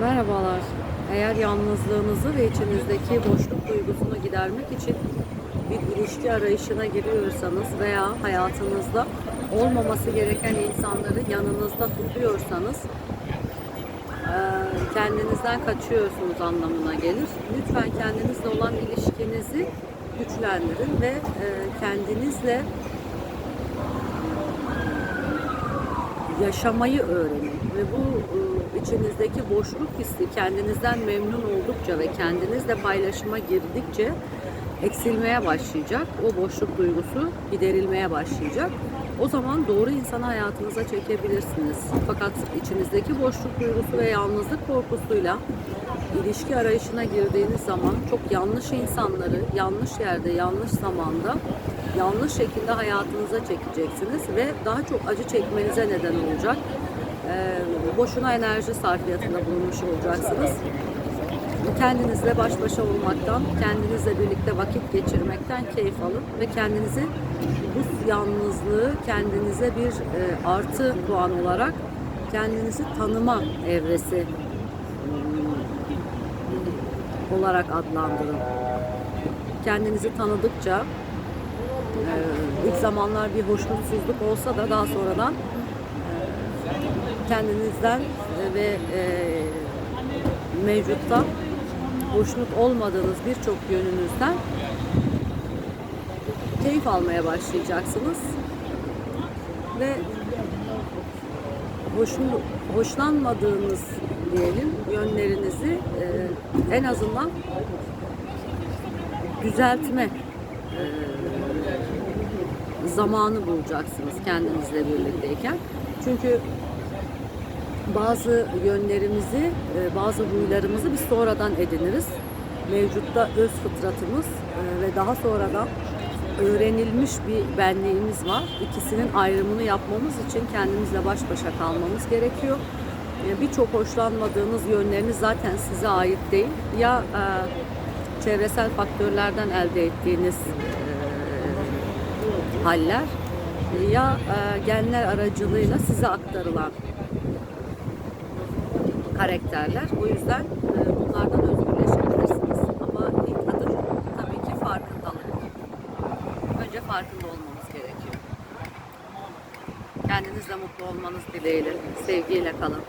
Merhabalar. Eğer yalnızlığınızı ve içinizdeki boşluk duygusunu gidermek için bir ilişki arayışına giriyorsanız veya hayatınızda olmaması gereken insanları yanınızda tutuyorsanız kendinizden kaçıyorsunuz anlamına gelir. Lütfen kendinizle olan ilişkinizi güçlendirin ve kendinizle yaşamayı öğrenin ve bu içinizdeki boşluk hissi kendinizden memnun oldukça ve kendinizle paylaşıma girdikçe eksilmeye başlayacak. O boşluk duygusu giderilmeye başlayacak. O zaman doğru insanı hayatınıza çekebilirsiniz. Fakat içinizdeki boşluk duygusu ve yalnızlık korkusuyla ilişki arayışına girdiğiniz zaman çok yanlış insanları yanlış yerde, yanlış zamanda yanlış şekilde hayatınıza çekeceksiniz ve daha çok acı çekmenize neden olacak. Ee, boşuna enerji sarfiyatında bulunmuş olacaksınız. Kendinizle baş başa olmaktan, kendinizle birlikte vakit geçirmekten keyif alın ve kendinizi bu yalnızlığı kendinize bir e, artı puan olarak kendinizi tanıma evresi hmm, olarak adlandırın. Kendinizi tanıdıkça e, ilk zamanlar bir hoşnutsuzluk olsa da daha sonradan kendinizden ve e, mevcutta hoşnut olmadığınız birçok yönünüzden keyif almaya başlayacaksınız ve hoşnu, hoşlanmadığınız diyelim yönlerinizi e, en azından düzeltme e, zamanı bulacaksınız kendinizle birlikteyken. Çünkü bazı yönlerimizi, e, bazı huylarımızı biz sonradan ediniriz. Mevcutta öz fıtratımız e, ve daha sonradan öğrenilmiş bir benliğimiz var. İkisinin ayrımını yapmamız için kendimizle baş başa kalmamız gerekiyor. E, Birçok hoşlanmadığınız yönleriniz zaten size ait değil. Ya çevresel faktörlerden elde ettiğiniz haller ya genler aracılığıyla size aktarılan karakterler. O yüzden e, bunlardan özgürleşebilirsiniz. Ama ilk adım tabii ki farkındalık. Önce farkında olmamız gerekiyor. Kendinizle mutlu olmanız dileğiyle. Sevgiyle kalın.